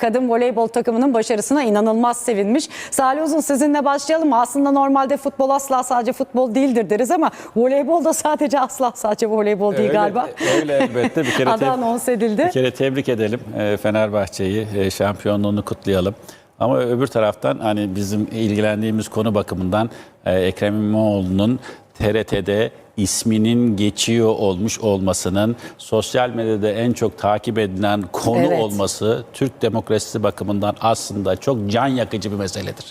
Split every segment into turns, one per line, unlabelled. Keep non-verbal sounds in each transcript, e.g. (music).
kadın voleybol takımının başarısına inanılmaz sevinmiş. Salih Uzun sizinle başlayalım. Aslında normalde futbol asla sadece futbol değildir deriz ama voleybol da sadece asla sadece voleybol değil
Öyle-
galiba.
Öyle elbette bir kere, (laughs)
Adı anons edildi.
bir kere tebrik edelim e, Fenerbahçe'yi, e, şampiyonluğunu kutlayalım. Ama öbür taraftan hani bizim ilgilendiğimiz konu bakımından e, Ekrem İmamoğlu'nun TRT'de isminin geçiyor olmuş olmasının sosyal medyada en çok takip edilen konu
Evet.
olması Türk demokrasisi bakımından aslında çok can yakıcı bir meseledir.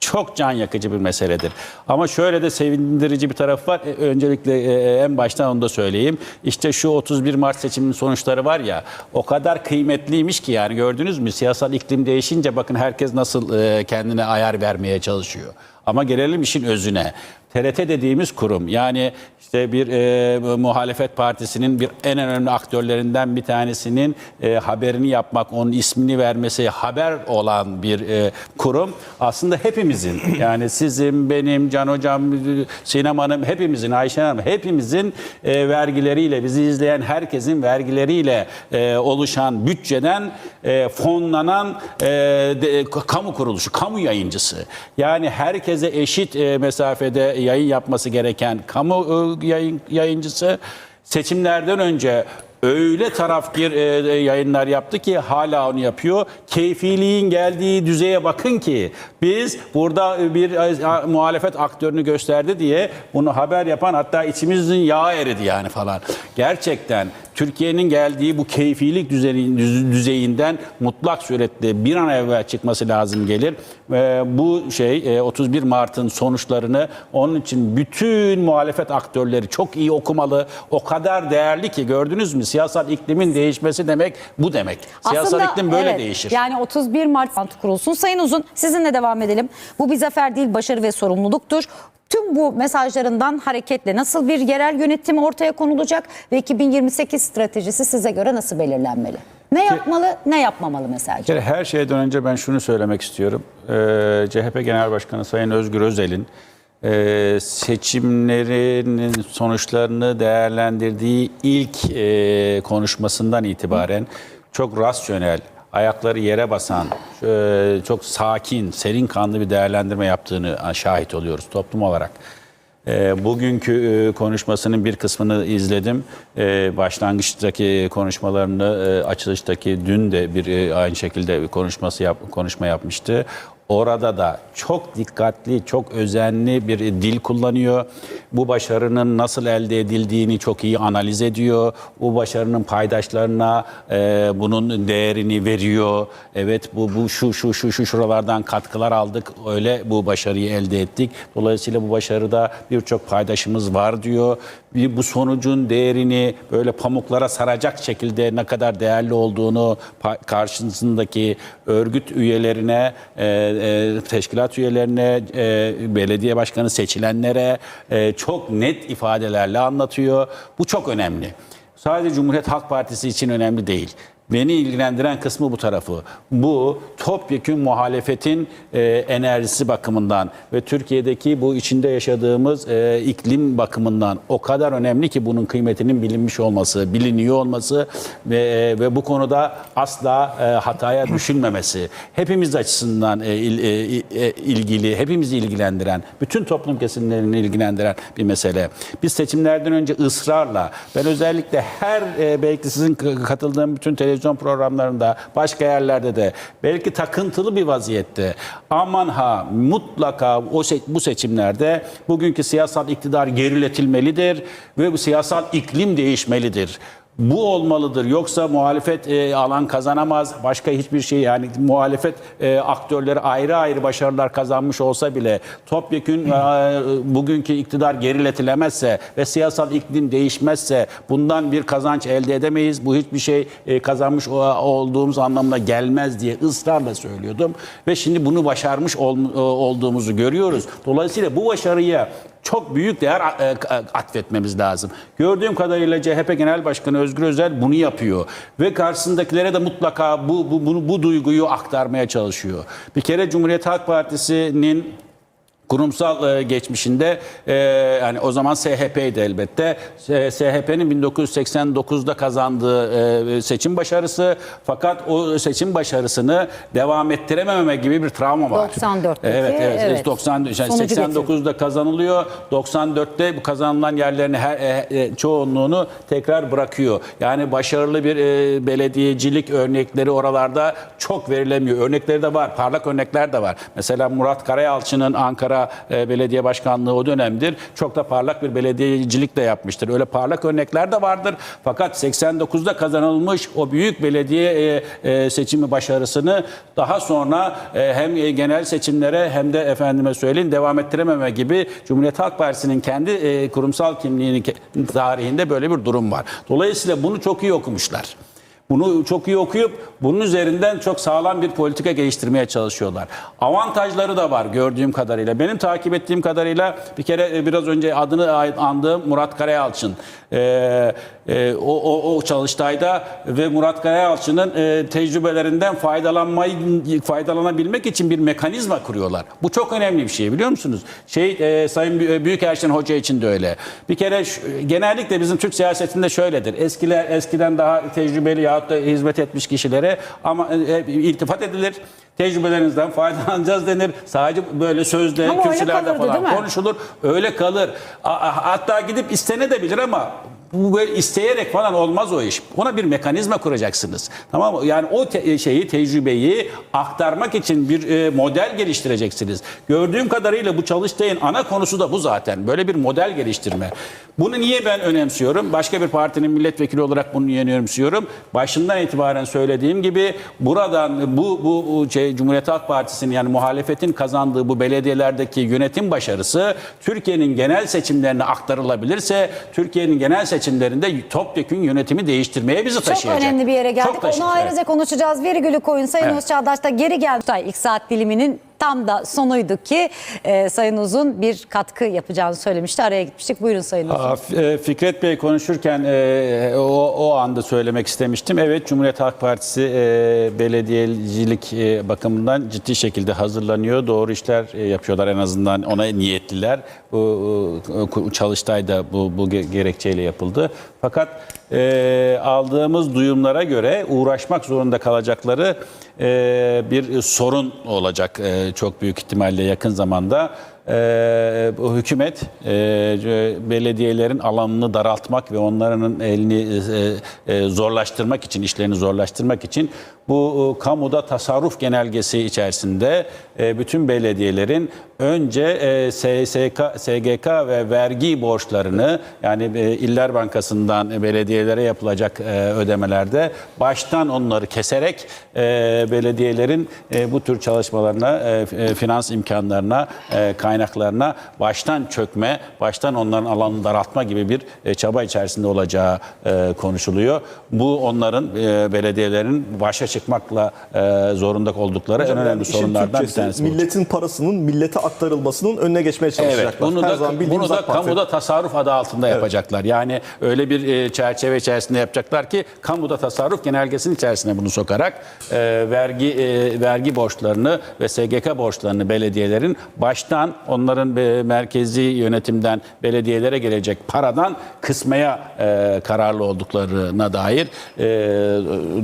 Çok can yakıcı bir meseledir. Ama şöyle de sevindirici bir taraf var. E, Öncelikle e, en baştan onu da söyleyeyim. İşte şu 31 Mart seçiminin sonuçları var ya o kadar kıymetliymiş ki yani gördünüz mü siyasal iklim değişince bakın herkes nasıl e, kendine ayar vermeye çalışıyor. Ama gelelim işin özüne. TRT dediğimiz kurum yani işte bir e, muhalefet partisinin bir en önemli aktörlerinden bir tanesinin e, haberini yapmak, onun ismini vermesi haber olan bir e, kurum aslında hepimizin (clears throat) yani sizin, benim, Can Hocam, Sinem Hanım hepimizin, Ayşe Hanım hepimizin e, vergileriyle bizi izleyen herkesin vergileriyle e, oluşan bütçeden e, fonlanan e, de- kamu kuruluşu, kamu yayıncısı. Yani herkese eşit e, mesafede yayın yapması gereken kamu e, yayın, yayıncısı seçimlerden önce öyle tarafgir e, e, yayınlar yaptı ki hala onu yapıyor. Keyfiliğin geldiği düzeye bakın ki biz burada bir e, muhalefet aktörünü gösterdi diye bunu haber yapan hatta içimizin yağı eridi yani falan. Gerçekten Türkiye'nin geldiği bu keyfilik düzeyi- düz- düzeyinden mutlak suretle bir an evvel çıkması lazım gelir. Bu şey e, 31 Mart'ın sonuçlarını onun için bütün muhalefet aktörleri çok iyi okumalı. O kadar değerli ki gördünüz mü siyasal iklimin değişmesi demek bu demek. Siyasal
Aslında,
iklim böyle
evet,
değişir.
Yani 31 Mart kurulsun. Sayın Uzun sizinle devam edelim. Bu bir zafer değil başarı ve sorumluluktur. Tüm bu mesajlarından hareketle nasıl bir yerel yönetim ortaya konulacak ve 2028 stratejisi size göre nasıl belirlenmeli? Ne yapmalı, ne yapmamalı mesela?
Kere her şeyden önce ben şunu söylemek istiyorum. Ee, CHP Genel Başkanı Sayın Özgür Özel'in e, seçimlerinin sonuçlarını değerlendirdiği ilk e, konuşmasından itibaren çok rasyonel, ayakları yere basan, çok sakin, serin kanlı bir değerlendirme yaptığını şahit oluyoruz toplum olarak. E, Bugünkü e, konuşmasının bir kısmını izledim. E, Başlangıçtaki konuşmalarını, açılıştaki dün de bir aynı şekilde bir konuşması yap, konuşma yapmıştı. Orada da çok dikkatli, çok özenli bir dil kullanıyor. Bu başarının nasıl elde edildiğini çok iyi analiz ediyor. Bu başarının paydaşlarına e, bunun değerini veriyor. Evet bu bu şu şu şu şu şuralardan katkılar aldık. Öyle bu başarıyı elde ettik. Dolayısıyla bu başarıda birçok paydaşımız var diyor. Bir, bu sonucun değerini böyle pamuklara saracak şekilde ne kadar değerli olduğunu karşısındaki örgüt üyelerine, e, e, teşkilat üyelerine, e, belediye başkanı seçilenlere e, çok net ifadelerle anlatıyor. Bu çok önemli. Sadece Cumhuriyet Halk Partisi için önemli değil. Beni ilgilendiren kısmı bu tarafı. Bu topyekün muhalefetin e, enerjisi bakımından ve Türkiye'deki bu içinde yaşadığımız e, iklim bakımından o kadar önemli ki bunun kıymetinin bilinmiş olması, biliniyor olması ve e, ve bu konuda asla e, hataya düşülmemesi. Hepimiz açısından e, il- e, e, ilgili, hepimizi ilgilendiren, bütün toplum kesimlerini ilgilendiren bir mesele. Biz seçimlerden önce ısrarla, ben özellikle her e, belki sizin katıldığım bütün televizyon programlarında, başka yerlerde de belki takıntılı bir vaziyette aman ha mutlaka o se- bu seçimlerde bugünkü siyasal iktidar geriletilmelidir ve bu siyasal iklim değişmelidir. Bu olmalıdır. Yoksa muhalefet e, alan kazanamaz. Başka hiçbir şey yani muhalefet e, aktörleri ayrı ayrı başarılar kazanmış olsa bile topyekün e, bugünkü iktidar geriletilemezse ve siyasal iklim değişmezse bundan bir kazanç elde edemeyiz. Bu hiçbir şey e, kazanmış olduğumuz anlamına gelmez diye ısrarla söylüyordum. Ve şimdi bunu başarmış ol- e, olduğumuzu görüyoruz. Dolayısıyla bu başarıya çok büyük değer e, atfetmemiz lazım. Gördüğüm kadarıyla CHP Genel Başkanı Özgür Özel bunu yapıyor ve karşısındakilere de mutlaka bu bu bu, bu duyguyu aktarmaya çalışıyor. Bir kere Cumhuriyet Halk Partisi'nin kurumsal e, geçmişinde e, yani o zaman SHP'ydi elbette. SHP'nin 1989'da kazandığı e, seçim başarısı fakat o seçim başarısını devam ettirememe gibi bir travma var.
94'teki,
Evet evet.
evet.
90 yani
Sonucu
89'da kazanılıyor. 94'te bu kazanılan yerlerini her e, e, çoğunluğunu tekrar bırakıyor. Yani başarılı bir e, belediyecilik örnekleri oralarda çok verilemiyor. Örnekleri de var. Parlak örnekler de var. Mesela Murat Karayalçı'nın Ankara e, Belediye Başkanlığı o dönemdir. Çok da parlak bir belediyecilik de yapmıştır. Öyle parlak örnekler de vardır. Fakat 89'da kazanılmış o büyük belediye e, e, seçimi başarısını daha sonra e, hem genel seçimlere hem de efendime söyleyeyim devam ettirememe gibi Cumhuriyet Halk Partisi'nin kendi kurumsal kimliğini ke- tarihinde böyle bir durum var. Dolayısıyla bunu çok iyi okumuşlar. Bunu çok iyi okuyup bunun üzerinden çok sağlam bir politika geliştirmeye çalışıyorlar. Avantajları da var gördüğüm kadarıyla. Benim takip ettiğim kadarıyla bir kere e, biraz önce adını andığım Murat Karayalçın. Ee, e, o, o, o çalıştayda ve Murat Karayalçı'nın e, tecrübelerinden faydalanmayı faydalanabilmek için bir mekanizma kuruyorlar. Bu çok önemli bir şey biliyor musunuz? Şey e, Sayın Bü- Büyükelçin Hoca için de öyle. Bir kere şu- genellikle bizim Türk siyasetinde şöyledir. Eskiler eskiden daha tecrübeli yahut da hizmet etmiş kişilere ama e, e, iltifat edilir. Tecrübelerinizden (laughs) faydalanacağız denir. Sadece böyle sözde,
Ama
kürsülerde
kalırdı,
falan konuşulur. Öyle kalır. A- a- Hatta gidip istenebilir ama bu böyle isteyerek falan olmaz o iş. Ona bir mekanizma kuracaksınız. Tamam mı? Yani o te- şeyi, tecrübeyi aktarmak için bir e, model geliştireceksiniz. Gördüğüm kadarıyla bu çalıştayın ana konusu da bu zaten. Böyle bir model geliştirme. Bunu niye ben önemsiyorum? Başka bir partinin milletvekili olarak bunu niye önemsiyorum? Başından itibaren söylediğim gibi buradan bu bu, şey, Cumhuriyet Halk Partisi'nin yani muhalefetin kazandığı bu belediyelerdeki yönetim başarısı Türkiye'nin genel seçimlerine aktarılabilirse Türkiye'nin genel seçimlerinde topyekün yönetimi değiştirmeye bizi
Çok
taşıyacak.
önemli bir yere
Çok
geldik. Onu ayrıca konuşacağız. Virgülü koyun. Sayın
Evet.
Özçağdaş da geri geldi. İlk saat diliminin tam da sonuydu ki e, Sayın Uzun bir katkı yapacağını söylemişti. Araya gitmiştik. Buyurun Sayın Uzun.
Aa, e, Fikret Bey konuşurken e, o, o anda söylemek istemiştim. Evet Cumhuriyet Halk Partisi e, belediyecilik e, bakımından ciddi şekilde hazırlanıyor. Doğru işler e, yapıyorlar en azından ona niyetliler. Bu e, çalıştay da bu, bu ge- gerekçeyle yapıldı. Fakat e, aldığımız duyumlara göre uğraşmak zorunda kalacakları e, bir sorun olacak e, çok büyük ihtimalle yakın zamanda. Ee, bu hükümet e, belediyelerin alanını daraltmak ve onların elini e, e, zorlaştırmak için, işlerini zorlaştırmak için bu e, kamuda tasarruf genelgesi içerisinde e, bütün belediyelerin önce e, SSK, SGK ve vergi borçlarını yani İller Bankası'ndan belediyelere yapılacak ödemelerde baştan onları keserek belediyelerin bu tür çalışmalarına, finans imkanlarına, kaynaklarına baştan çökme, baştan onların alanını daraltma gibi bir çaba içerisinde olacağı konuşuluyor. Bu onların belediyelerin başa çıkmakla e, zorunda oldukları en
Hocam yani
önemli
işin
sorunlardan bir tanesi.
Milletin parasının millete aktarılmasının önüne geçmeye çalışacaklar.
Evet, bunu
Her
da
zaman
bunu da kamuda tasarruf adı altında yapacaklar. Yani öyle bir e, çerçeve içerisinde yapacaklar ki kamuda tasarruf genelgesinin içerisine bunu sokarak e, vergi e, vergi borçlarını ve SGK borçlarını belediyelerin baştan onların e, merkezi yönetimden belediyelere gelecek paradan kısmaya e, kararlı olduklarına dair e,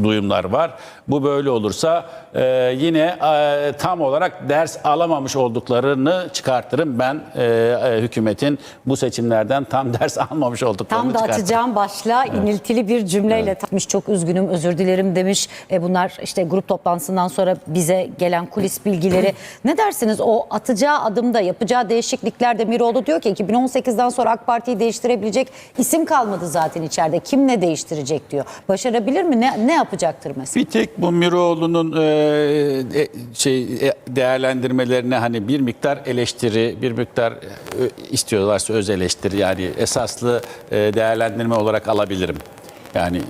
duyumlar var. Bu böyle olursa e, yine e, tam olarak ders alamamış olduklarını çıkartırım. Ben e, e, hükümetin bu seçimlerden tam (laughs) ders almamış olduklarını
Tam da
çıkartırım.
atacağım başla iniltili bir cümleyle takmış. Çok üzgünüm, özür dilerim demiş. E bunlar işte grup toplantısından sonra bize gelen kulis bilgileri. (clears throat) ne dersiniz o atacağı adımda yapacağı değişikliklerde Miroğlu diyor ki 2018'den sonra AK Parti'yi değiştirebilecek isim kalmadı zaten içeride. Kim ne değiştirecek diyor. Başarabilir mi? Ne, ne yapacaktır mesela?
Bir tek bu Miroğlu'nun e, e, şey e, değerlendirmelerine hani bir miktar eleştiri, bir miktar e, istiyorlarsa öz eleştiri yani esaslı değerlendirme olarak alabilirim. Yani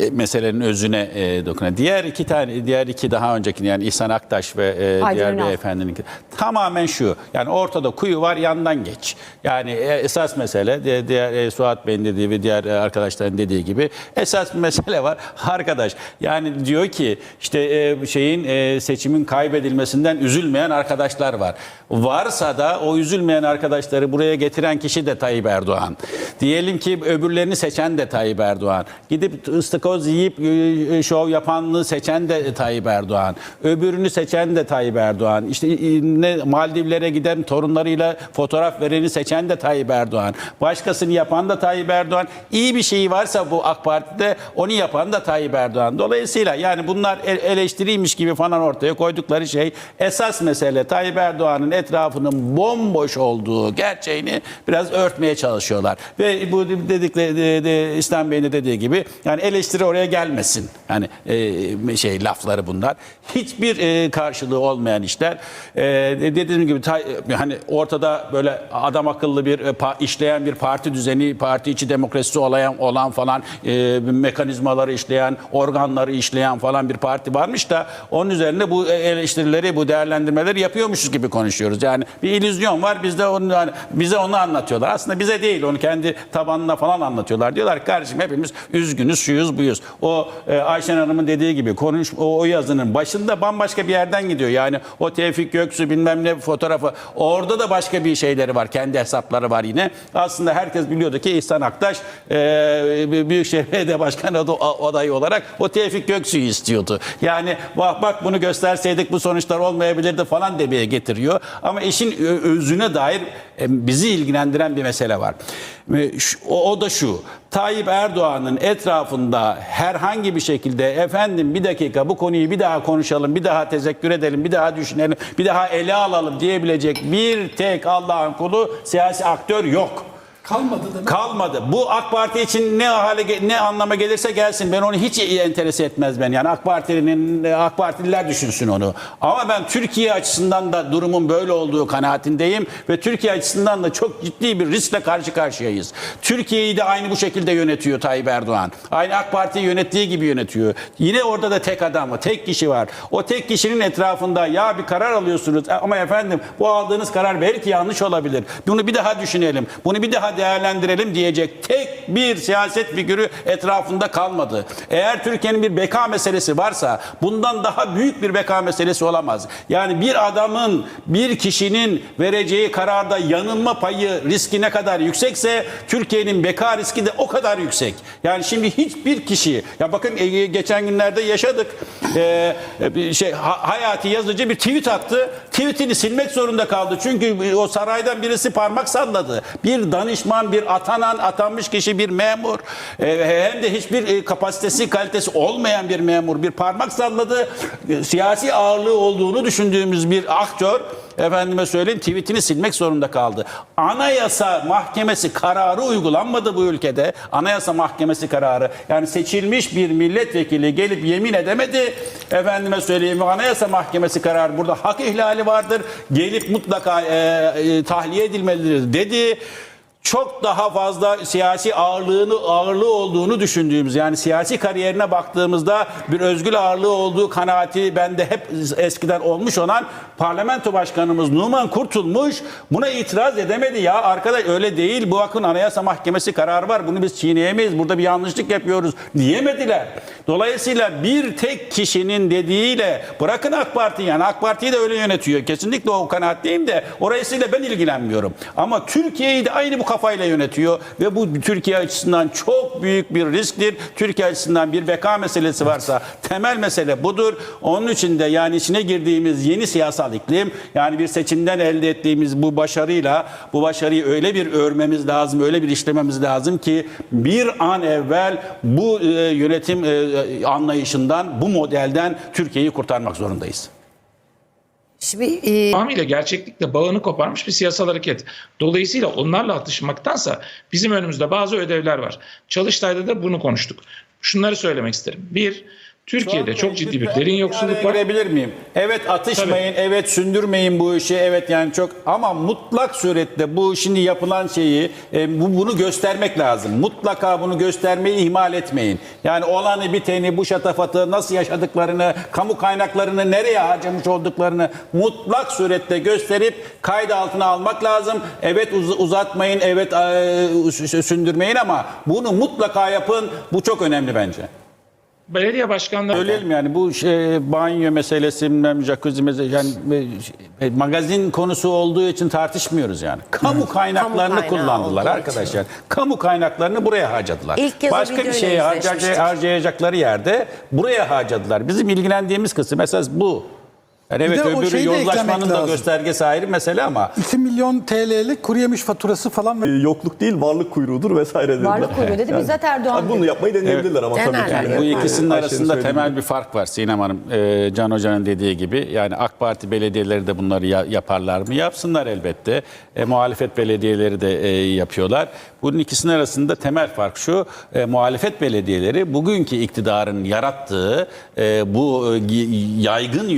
e, meselenin özüne e, dokunan. Diğer iki tane, diğer iki daha önceki yani İhsan Aktaş ve e,
Aydın
diğer
Ünal.
beyefendinin tamamen şu. Yani ortada kuyu var yandan geç. Yani e, esas mesele de- diğer e, Suat Bey'in dediği ve diğer e, arkadaşların dediği gibi esas bir mesele var. (laughs) Arkadaş yani diyor ki işte e, şeyin e, seçimin kaybedilmesinden üzülmeyen arkadaşlar var. Varsa da o üzülmeyen arkadaşları buraya getiren kişi de Tayyip Erdoğan. Diyelim ki öbürlerini seçen de Tayyip Erdoğan. Gidip ıstakoz yiyip e, şov yapanını seçen de Tayyip Erdoğan. Öbürünü seçen de Tayyip Erdoğan. İşte e, ne Maldivlere giden torunlarıyla fotoğraf vereni seçen de Tayyip Erdoğan. Başkasını yapan da Tayyip Erdoğan. İyi bir şeyi varsa bu AK Parti'de onu yapan da Tayyip Erdoğan. Dolayısıyla yani bunlar el- eleştiriymiş gibi falan ortaya koydukları şey esas mesele Tayyip Erdoğan'ın etrafının bomboş olduğu gerçeğini biraz örtmeye çalışıyorlar. Ve bu dedikleri de- de- İslam Bey'in de dediği gibi yani eleştiri oraya gelmesin. Yani e, şey lafları bunlar. Hiçbir e, karşılığı olmayan işler. E, dediğim gibi tay- hani ortada böyle adam akıllı bir e, pa- işleyen bir parti düzeni, parti içi demokrasisi olan olan falan e, mekanizmaları işleyen, organları işleyen falan bir parti varmış da onun üzerine bu eleştirileri, bu değerlendirmeleri yapıyormuşuz gibi konuşuyoruz. Yani bir illüzyon var. Biz de onu yani bize onu anlatıyorlar. Aslında bize değil. Onu kendi tabanına falan anlatıyorlar. Diyorlar ki, kardeşim hepimiz üzgünüz, şuyuz, buyuz. O e, Ayşen Hanım'ın dediği gibi konuş o, o yazının başında bambaşka bir yerden gidiyor. Yani o Tevfik Göksu bilmem ne fotoğrafı orada da başka bir şeyleri var. Kendi hesapları var yine. Aslında herkes biliyordu ki İhsan Aktaş e, Büyükşehir Belediye Başkanı adayı olarak o Tevfik Göksu'yu istiyordu. Yani bak bak bunu gösterseydik bu sonuçlar olmayabilirdi falan demeye getiriyor. Ama işin ö- özüne dair e, bizi ilgilendiren bir mesele var. O, o da şu. Tayyip Erdoğan'ın etrafında herhangi bir şekilde efendim bir dakika bu konuyu bir daha konuşalım, bir daha tezekkür edelim, bir daha düşünelim, bir daha ele alalım diyebilecek bir tek Allah'ın kulu siyasi aktör yok.
Kalmadı da.
Kalmadı. Bu AK Parti için ne hale ne anlama gelirse gelsin ben onu hiç enterese etmez ben. Yani AK Parti'nin AK Partililer düşünsün onu. Ama ben Türkiye açısından da durumun böyle olduğu kanaatindeyim ve Türkiye açısından da çok ciddi bir riskle karşı karşıyayız. Türkiye'yi de aynı bu şekilde yönetiyor Tayyip Erdoğan. Aynı AK Parti'yi yönettiği gibi yönetiyor. Yine orada da tek adam var, tek kişi var. O tek kişinin etrafında ya bir karar alıyorsunuz ama efendim bu aldığınız karar belki yanlış olabilir. Bunu bir daha düşünelim. Bunu bir daha değerlendirelim diyecek tek bir siyaset figürü etrafında kalmadı. Eğer Türkiye'nin bir beka meselesi varsa bundan daha büyük bir beka meselesi olamaz. Yani bir adamın, bir kişinin vereceği kararda yanılma payı riski ne kadar yüksekse Türkiye'nin beka riski de o kadar yüksek. Yani şimdi hiçbir kişi ya bakın e, geçen günlerde yaşadık. Ee, şey Ha- Hayati yazıcı bir tweet attı. Tweetini silmek zorunda kaldı. Çünkü o saraydan birisi parmak salladı. Bir danışman, bir atanan, atanmış kişi, bir memur e, hem de hiçbir e, kapasitesi, kalitesi olmayan bir memur bir parmak salladı. E, Siyasi ağırlığı olduğunu düşündüğümüz bir aktör efendime söyleyeyim tweetini silmek zorunda kaldı. Anayasa Mahkemesi kararı uygulanmadı bu ülkede. Anayasa Mahkemesi kararı yani seçilmiş bir milletvekili gelip yemin edemedi. Efendime söyleyeyim Anayasa Mahkemesi kararı burada hak ihlali vardır. Gelip mutlaka e, e, tahliye edilmelidir dedi çok daha fazla siyasi ağırlığını ağırlığı olduğunu düşündüğümüz yani siyasi kariyerine baktığımızda bir özgür ağırlığı olduğu kanaati bende hep eskiden olmuş olan parlamento başkanımız Numan Kurtulmuş buna itiraz edemedi. Ya arkadaş öyle değil. Bu bakın anayasa mahkemesi kararı var. Bunu biz çiğneyemeyiz. Burada bir yanlışlık yapıyoruz diyemediler. Dolayısıyla bir tek kişinin dediğiyle bırakın AK Parti yani AK Parti'yi de öyle yönetiyor. Kesinlikle o kanaatteyim de orasıyla ben ilgilenmiyorum. Ama Türkiye'yi de aynı bu kafayla yönetiyor ve bu Türkiye açısından çok büyük bir risktir. Türkiye açısından bir beka meselesi varsa temel mesele budur. Onun için de yani içine girdiğimiz yeni siyasal iklim yani bir seçimden elde ettiğimiz bu başarıyla bu başarıyı öyle bir örmemiz lazım, öyle bir işlememiz lazım ki bir an evvel bu e, yönetim e, anlayışından, bu modelden Türkiye'yi kurtarmak zorundayız.
Şimdi e,
Tamamıyla gerçeklikle bağını koparmış bir siyasal hareket. Dolayısıyla onlarla atışmaktansa bizim önümüzde bazı ödevler var. Çalıştay'da da bunu konuştuk. Şunları söylemek isterim. Bir, Türkiye'de çok ciddi bir derin yoksulluk var.
girebilir miyim? Evet atışmayın, evet sündürmeyin bu işi, evet yani çok ama mutlak surette bu şimdi yapılan şeyi e, bu, bunu göstermek lazım. Mutlaka bunu göstermeyi ihmal etmeyin. Yani olanı biteni, bu şatafatı nasıl yaşadıklarını, kamu kaynaklarını nereye harcamış olduklarını mutlak surette gösterip kaydı altına almak lazım. Evet uz- uzatmayın, evet e, sündürmeyin ama bunu mutlaka yapın. Bu çok önemli bence.
Belediye başkanları
Söyleyelim yani bu şey, banyo meselesi, bilmem jacuzzi meselesi yani e, magazin konusu olduğu için tartışmıyoruz yani. Kamu kaynaklarını
kaynağı
kullandılar
olduğu
arkadaşlar. Kamu kaynaklarını buraya harcadılar.
İlk kez o
Başka bir
videoyla
şeye harca-
yüzleşmiştik.
harcayacakları yerde buraya harcadılar. Bizim ilgilendiğimiz kısım esas bu. Yani evet
de o
öbürü
şeyi de
yozlaşmanın
eklemek
da
lazım.
göstergesi ayrı mesele ama
2 milyon TL'lik kuru yemiş faturası falan
E, Yokluk değil varlık kuyruğudur vesaire dediler.
Varlık kuyruğu dedi. Bizzat Erdoğan
Abi bunu
dedi.
yapmayı deneyebilirler ama tabii ki.
Denerler.
Yani bu
Evet.
ikisinin
Ayşe'nin
arasında
söylediği
temel bir fark var Sinem Hanım. Ee, Can Hoca'nın dediği gibi yani AK Parti belediyeleri de bunları ya- yaparlar mı? Yapsınlar elbette. E, muhalefet belediyeleri de e, yapıyorlar. Bunun ikisinin arasında temel fark şu. e, muhalefet belediyeleri bugünkü iktidarın yarattığı e, bu e, yaygın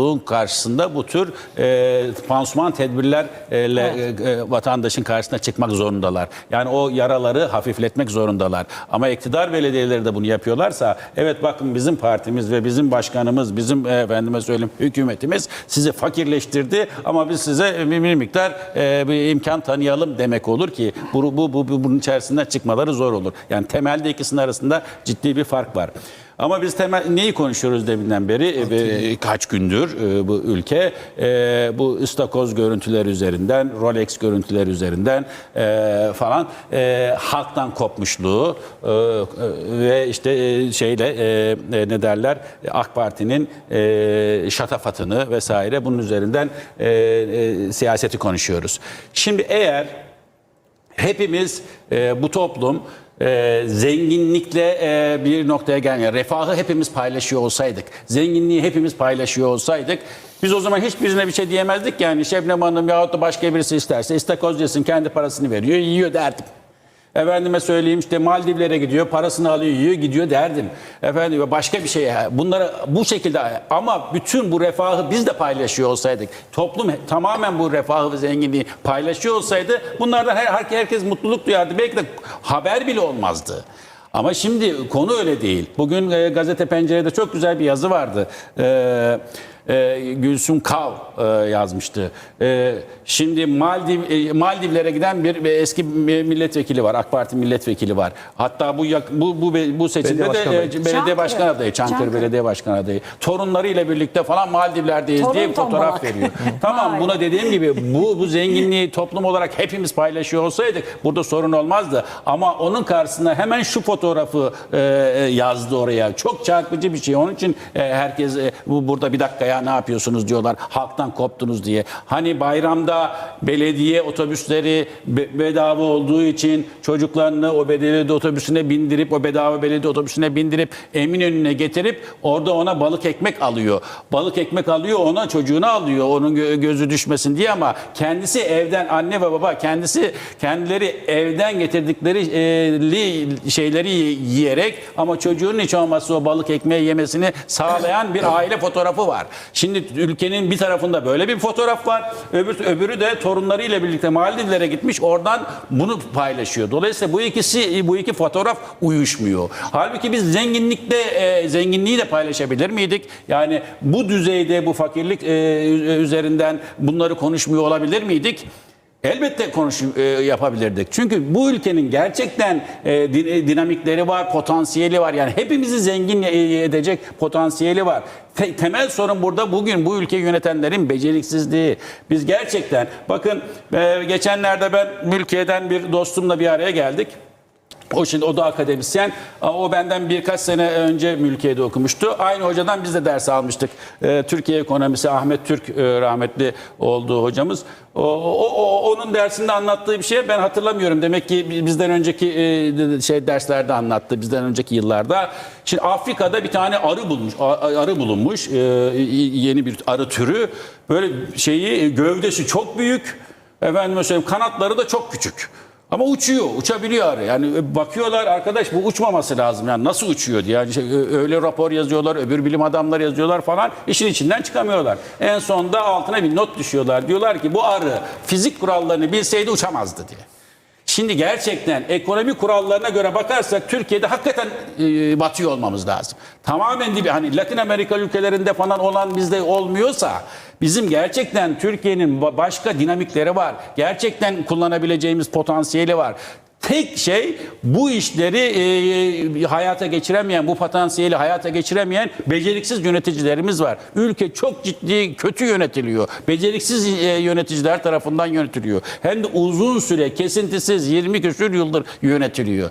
yoksulluğun karşısında bu tür e, pansuman tedbirlerle e, e, vatandaşın karşısına çıkmak zorundalar. Yani o yaraları hafifletmek zorundalar. Ama iktidar belediyeleri de bunu yapıyorlarsa evet bakın bizim partimiz ve bizim başkanımız, bizim e, efendime söyleyeyim hükümetimiz sizi fakirleştirdi ama biz size bir, bir miktar e, bir imkan tanıyalım demek olur ki bu, bu, bu, bu- bunun içerisinden çıkmaları zor olur. Yani temelde ikisinin arasında ciddi bir fark var. Ama biz temel neyi konuşuyoruz deminden beri? E, kaç gündür e, bu ülke? E, bu ıstakoz görüntüler üzerinden, Rolex görüntüler üzerinden e, falan e, halktan kopmuşluğu e, e, ve işte e, şeyle e, e, ne derler AK Parti'nin e, şatafatını vesaire bunun üzerinden e, e, siyaseti konuşuyoruz. Şimdi eğer hepimiz e, bu toplum e, zenginlikle e, bir noktaya gelmiyor. Refahı hepimiz paylaşıyor olsaydık, zenginliği hepimiz paylaşıyor olsaydık biz o zaman hiçbirine bir şey diyemezdik yani Şebnem Hanım yahut da başka birisi isterse istakoz yesin kendi parasını veriyor yiyor derdim. Efendime söyleyeyim işte Maldivlere gidiyor, parasını alıyor, yiyor, gidiyor derdim. Efendim başka bir şey. Bunları bu şekilde ama bütün bu refahı biz de paylaşıyor olsaydık, toplum tamamen bu refahı ve zenginliği paylaşıyor olsaydı bunlardan her, her- herkes mutluluk duyardı. Belki de haber bile olmazdı. Ama şimdi konu öyle değil. Bugün e, gazete pencerede çok güzel bir yazı vardı. E, e, Gülsüm Kav e, yazmıştı. E, şimdi Maldiv e, Maldivlere giden bir, bir eski milletvekili var. AK Parti milletvekili var. Hatta bu yak- bu bu, bu seçimde
Belediye
de
başkan
e, belediye başkan adayı, Çankırı,
Çankırı.
Belediye Başkan adayı. Torunlarıyla birlikte falan Maldivler'deyiz
Torun
diye bir fotoğraf
tombalak.
veriyor. (laughs) tamam buna dediğim gibi bu bu zenginliği toplum olarak hepimiz paylaşıyor olsaydık burada sorun olmazdı. Ama onun karşısına hemen şu fotoğrafı e, e, yazdı oraya. Çok çarpıcı bir şey. Onun için e, herkes e, bu burada bir dakika ya ne yapıyorsunuz diyorlar. Halktan koptunuz diye. Hani bayramda belediye otobüsleri be- bedava olduğu için çocuklarını o belediye otobüsüne bindirip o bedava belediye otobüsüne bindirip Eminönü'ne getirip orada ona balık ekmek alıyor. Balık ekmek alıyor ona çocuğunu alıyor onun gö- gözü düşmesin diye ama kendisi evden anne ve baba kendisi kendileri evden getirdikleri e, şeyleri yiyerek ama çocuğun hiç olmazsa o balık ekmeği yemesini sağlayan bir aile fotoğrafı var. Şimdi ülkenin bir tarafında böyle bir fotoğraf var. Öbür, öbürü de torunlarıyla birlikte Maldivlere gitmiş oradan bunu paylaşıyor. Dolayısıyla bu ikisi bu iki fotoğraf uyuşmuyor. Halbuki biz zenginlikte e, zenginliği de paylaşabilir miydik? Yani bu düzeyde bu fakirlik e, üzerinden bunları konuşmuyor olabilir miydik? Elbette konuş e, yapabilirdik. Çünkü bu ülkenin gerçekten e, e, dinamikleri var, potansiyeli var. Yani hepimizi zengin e, edecek potansiyeli var. Te- temel sorun burada bugün bu ülkeyi yönetenlerin beceriksizliği. Biz gerçekten bakın e, geçenlerde ben mülkiyeden bir dostumla bir araya geldik. O şimdi o da akademisyen. O benden birkaç sene önce mülkiyede okumuştu. Aynı hocadan biz de ders almıştık. Ee, Türkiye ekonomisi Ahmet Türk e, rahmetli olduğu hocamız. O, o- onun dersinde anlattığı bir şey ben hatırlamıyorum. Demek ki bizden önceki e, şey derslerde anlattı. Bizden önceki yıllarda. Şimdi Afrika'da bir tane arı bulmuş. Arı bulunmuş. e, yeni bir arı türü. Böyle şeyi gövdesi çok büyük. Efendime söyleyeyim kanatları da çok küçük. Ama uçuyor, uçabiliyor. Yani bakıyorlar arkadaş bu uçmaması lazım. Yani nasıl uçuyor diye. Yani işte öyle rapor yazıyorlar, öbür bilim adamları yazıyorlar falan. İşin içinden çıkamıyorlar. En sonunda altına bir not düşüyorlar. Diyorlar ki bu arı fizik kurallarını bilseydi uçamazdı diye. Şimdi gerçekten ekonomi kurallarına göre bakarsak Türkiye'de hakikaten e, batıyor olmamız lazım. Tamamen dibi hani Latin Amerika ülkelerinde falan olan bizde olmuyorsa bizim gerçekten Türkiye'nin ba- başka dinamikleri var. Gerçekten kullanabileceğimiz potansiyeli var. Tek şey bu işleri e, hayata geçiremeyen, bu potansiyeli hayata geçiremeyen beceriksiz yöneticilerimiz var. Ülke çok ciddi kötü yönetiliyor. Beceriksiz e, yöneticiler tarafından yönetiliyor. Hem de uzun süre kesintisiz 20 küsur yıldır yönetiliyor.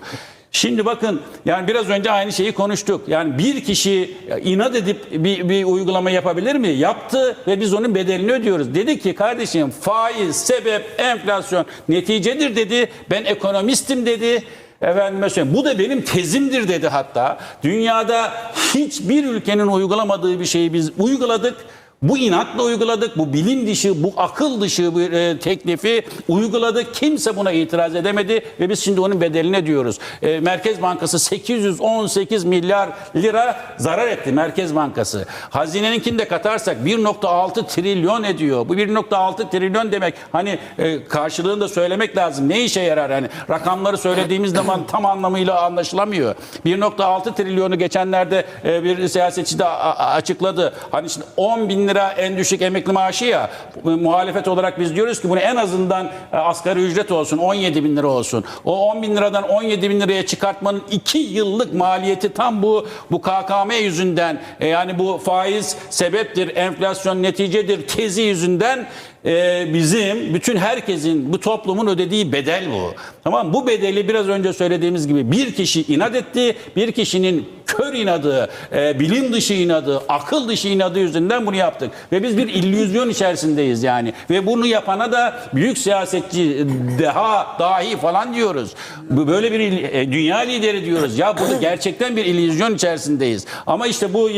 Şimdi bakın yani biraz önce aynı şeyi konuştuk. Yani bir kişi inat edip bir, bir uygulama yapabilir mi? Yaptı ve biz onun bedelini ödüyoruz. Dedi ki kardeşim faiz, sebep, enflasyon neticedir dedi. Ben ekonomistim dedi. Efendime söyleyeyim. Bu da benim tezimdir dedi hatta. Dünyada hiçbir ülkenin uygulamadığı bir şeyi biz uyguladık. Bu inatla uyguladık. Bu bilim dışı, bu akıl dışı bir e, teklifi uyguladık. Kimse buna itiraz edemedi ve biz şimdi onun bedelini ödüyoruz. E, Merkez Bankası 818 milyar lira zarar etti Merkez Bankası. Hazineninkini de katarsak 1.6 trilyon ediyor. Bu 1.6 trilyon demek hani e, karşılığını da söylemek lazım. Ne işe yarar? Hani rakamları söylediğimiz zaman tam anlamıyla anlaşılamıyor. 1.6 trilyonu geçenlerde e, bir siyasetçi de açıkladı. Hani şimdi 10 bin lira en düşük emekli maaşı ya muhalefet olarak biz diyoruz ki bunu en azından e, asgari ücret olsun 17 bin lira olsun. O 10 bin liradan 17 bin liraya çıkartmanın 2 yıllık maliyeti tam bu bu KKM yüzünden e, yani bu faiz sebeptir enflasyon neticedir tezi yüzünden e, bizim bütün herkesin bu toplumun ödediği bedel bu. Tamam bu bedeli biraz önce söylediğimiz gibi bir kişi inat etti. Bir kişinin kör inadı, e, bilim dışı inadı, akıl dışı inadı yüzünden bunu yaptık. Ve biz bir illüzyon içerisindeyiz yani. Ve bunu yapana da büyük siyasetçi, deha, dahi falan diyoruz. Böyle bir e, dünya lideri diyoruz. Ya burada gerçekten bir illüzyon içerisindeyiz. Ama işte bu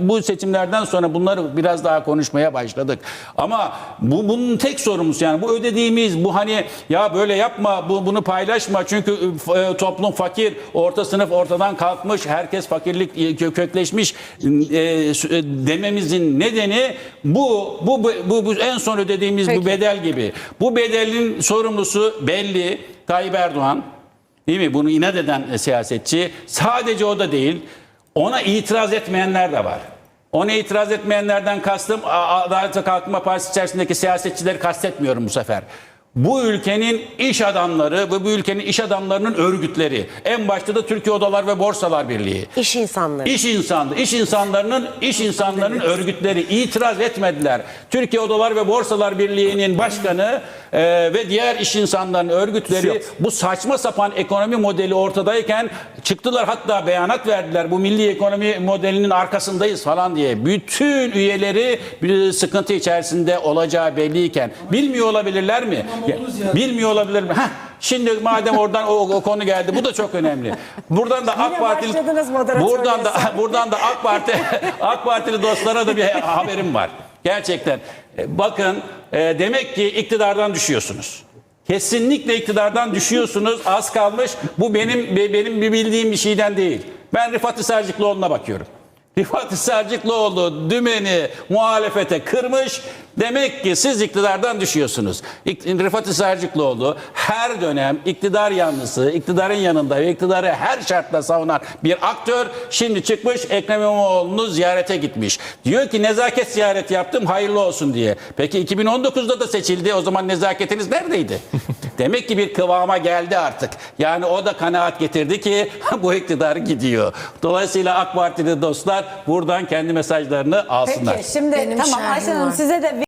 bu seçimlerden sonra bunları biraz daha konuşmaya başladık. Ama bu bunun tek sorumlusu yani bu ödediğimiz bu hani ya böyle yapma bu bunu paylaşma çünkü e, toplum fakir, orta sınıf ortadan kalkmış, herkes fakirlik e, kö- kökleşmiş e, e, dememizin nedeni bu bu bu, bu, bu en son ödediğimiz
Peki.
bu bedel gibi. Bu bedelin sorumlusu belli Tayyip Erdoğan. Değil mi? Bunu inat eden e, siyasetçi. Sadece o da değil. Ona itiraz etmeyenler de var. Ona itiraz etmeyenlerden kastım Adalet ve Kalkınma Partisi içerisindeki siyasetçileri kastetmiyorum bu sefer. Bu ülkenin iş adamları ve bu ülkenin iş adamlarının örgütleri. En başta da Türkiye Odalar ve Borsalar Birliği.
İş insanları.
İş insanı, iş insanlarının iş insanlarının örgütleri itiraz etmediler. Türkiye Odalar ve Borsalar Birliği'nin başkanı e, ve diğer iş insanlarının örgütleri bu saçma sapan ekonomi modeli ortadayken çıktılar hatta beyanat verdiler. Bu milli ekonomi modelinin arkasındayız falan diye. Bütün üyeleri bir sıkıntı içerisinde olacağı belliyken bilmiyor olabilirler mi? Bilmiyor olabilir mi? Heh, Şimdi madem oradan o, o konu geldi bu da çok önemli. Buradan da AK Partili buradan da (laughs) buradan da AK Parti (laughs) AK Partili dostlara da bir haberim var. Gerçekten E, bakın e, demek ki iktidardan düşüyorsunuz. Kesinlikle iktidardan düşüyorsunuz. Az kalmış. Bu benim be- benim bir bildiğim bir şeyden değil. Ben Rifat Sarcıklıoğlu'na bakıyorum. Rifat Sarcıklıoğlu dümeni muhalefete kırmış. Demek ki siz iktidardan düşüyorsunuz. Rifat Sarcıklıoğlu her dönem iktidar yanlısı, iktidarın yanında ve iktidarı her şartla savunan bir aktör. Şimdi çıkmış Ekrem İmamoğlu'nu ziyarete gitmiş. Diyor ki nezaket ziyareti yaptım hayırlı olsun diye. Peki 2019'da da seçildi. O zaman nezaketiniz neredeydi? (laughs) Demek ki bir kıvama geldi artık. Yani o da kanaat getirdi ki (laughs) bu iktidar gidiyor. Dolayısıyla AK Partili dostlar buradan kendi mesajlarını alsınlar.
Peki şimdi
Benim
tamam Ayşen Hanım size de